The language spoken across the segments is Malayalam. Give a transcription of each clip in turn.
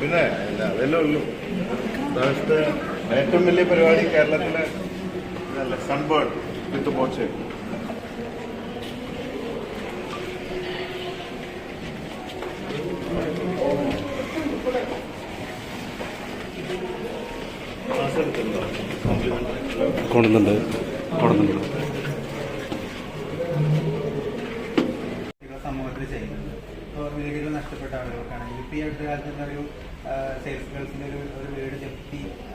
പിന്നെ അതല്ലേ ഉള്ളൂ. ഏറ്റവും വലിയ പരിപാടി കേരളത്തിലെ സൺബേർഡ് വിത്ത് ബോച്ച് കൊണ്ടുണ്ട് കുട്ടികൾ സമൂഹത്തിൽ ചെയ്യുന്നുണ്ട്. അപ്പോൾ വീടുകൾ നഷ്ടപ്പെട്ട ആളുകൾക്കാണെങ്കിൽ ഈ അടുത്ത ഒരു സെയിൽസ് ഗേൾസിന്റെ ഒരു ഒരു വീട്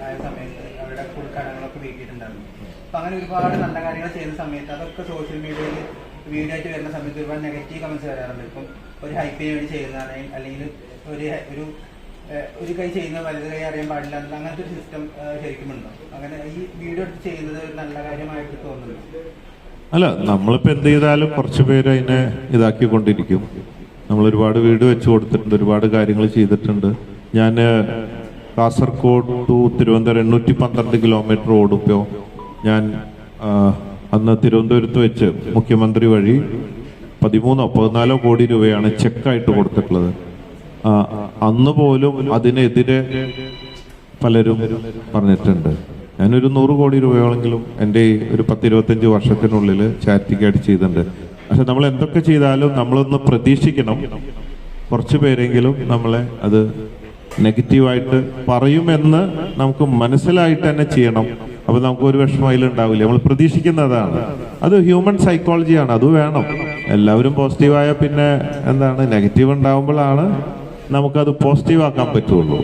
ആയ സമയത്ത് അവരുടെ ഫുൾ കടങ്ങളൊക്കെ വീട്ടിയിട്ടുണ്ടായിരുന്നു. അപ്പോൾ അങ്ങനെ ഒരുപാട് നല്ല കാര്യങ്ങൾ ചെയ്യുന്ന സമയത്ത് അതൊക്കെ സോഷ്യൽ മീഡിയയിൽ വീഡിയോ ആയിട്ട് വരുന്ന സമയത്ത് ഒരുപാട് നെഗറ്റീവ് കമൻസ് വരാറുണ്ട്. ഇപ്പം ഒരു ഹൈപ്പിന് വേണ്ടി ചെയ്യുന്നതാണ് അല്ലെങ്കിൽ ഒരു ഒരു ഒരു കൈ ചെയ്യുന്ന വലത് കൈ അറിയാൻ പാടില്ല അങ്ങനത്തെ ഒരു സിസ്റ്റം ശരിക്കും ഉണ്ടോ? അങ്ങനെ ഈ വീഡിയോ എടുത്ത് ചെയ്യുന്നത് ഒരു നല്ല കാര്യമായിട്ട് തോന്നുന്നു അല്ല നമ്മളിപ്പോൾ എന്ത് ചെയ്താലും കുറച്ച് പേര് അതിനെ ഇതാക്കിക്കൊണ്ടിരിക്കും. നമ്മൾ ഒരുപാട് വീട് വെച്ച് കൊടുത്തിട്ടുണ്ട് ഒരുപാട് കാര്യങ്ങൾ ചെയ്തിട്ടുണ്ട്. ഞാൻ കാസർഗോഡ് ടു തിരുവനന്തപുരം എണ്ണൂറ്റി പന്ത്രണ്ട് കിലോമീറ്റർ ഓടുമ്പോൾ ഞാൻ അന്ന് തിരുവനന്തപുരത്ത് വെച്ച് മുഖ്യമന്ത്രി വഴി പതിമൂന്നോ പതിനാലോ കോടി രൂപയാണ് ചെക്കായിട്ട് കൊടുത്തിട്ടുള്ളത്. അന്ന് പോലും അതിനെതിരെ പലരും പറഞ്ഞിട്ടുണ്ട്. ഞാനൊരു നൂറ് കോടി രൂപയോളെങ്കിലും എന്റെ ഒരു പത്തിരുപത്തഞ്ച് വർഷത്തിനുള്ളിൽ ചാരിറ്റിക്കായിട്ട് ചെയ്തിട്ടുണ്ട്. പക്ഷെ നമ്മൾ എന്തൊക്കെ ചെയ്താലും നമ്മളൊന്ന് പ്രതീക്ഷിക്കണം. കുറച്ച് പേരെങ്കിലും നമ്മളെ അത് നെഗറ്റീവായിട്ട് പറയുമെന്ന് നമുക്ക് മനസ്സിലായിട്ട് തന്നെ ചെയ്യണം. അപ്പൊ നമുക്ക് ഒരു വിഷമം അതിലുണ്ടാവില്ല നമ്മൾ പ്രതീക്ഷിക്കുന്നതാണ്. അത് ഹ്യൂമൻ സൈക്കോളജിയാണ് അത് വേണം. എല്ലാവരും പോസിറ്റീവായ പിന്നെ എന്താണ്? നെഗറ്റീവ് ഉണ്ടാവുമ്പോഴാണ് നമുക്കത് പോസിറ്റീവാക്കാൻ പറ്റുള്ളൂ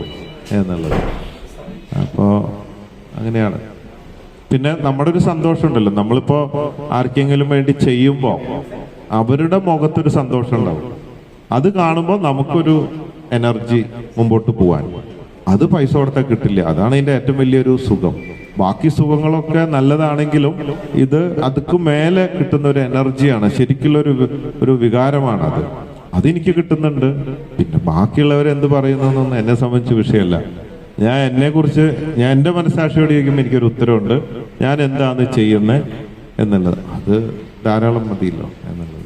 എന്നുള്ളത്. അപ്പോൾ അങ്ങനെയാണ്. പിന്നെ നമ്മുടെ ഒരു സന്തോഷമുണ്ടല്ലോ. നമ്മളിപ്പോ ആർക്കെങ്കിലും വേണ്ടി ചെയ്യുമ്പോൾ അവരുടെ മുഖത്തൊരു സന്തോഷം ഉണ്ടാവും അത് കാണുമ്പോൾ നമുക്കൊരു എനർജി മുമ്പോട്ട് പോവാൻ. അത് പൈസ കൊടുത്താൽ കിട്ടില്ല. അതാണ് ഇതിന്റെ ഏറ്റവും വലിയൊരു സുഖം. ബാക്കി സുഖങ്ങളൊക്കെ നല്ലതാണെങ്കിലും ഇത് അതുക്ക് മേലെ കിട്ടുന്ന ഒരു എനർജിയാണ്. ശരിക്കുള്ള ഒരു ഒരു വികാരമാണത്. അതെനിക്ക് കിട്ടുന്നുണ്ട്. പിന്നെ ബാക്കിയുള്ളവർ എന്ത് പറയുന്നതെന്നൊന്നും എന്നെ സംബന്ധിച്ച് വിഷയമല്ല. ഞാൻ എന്നെ കുറിച്ച് ഞാൻ എന്റെ മനസ്സാക്ഷിയോട് ചോദിക്കുമ്പോൾ എനിക്കൊരു ഉത്തരവുണ്ട്. ഞാൻ എന്താണ് ചെയ്യുന്നത് എന്നുള്ളത്. അത് ധാരാളം മതിയല്ലോ എന്നുള്ളത്.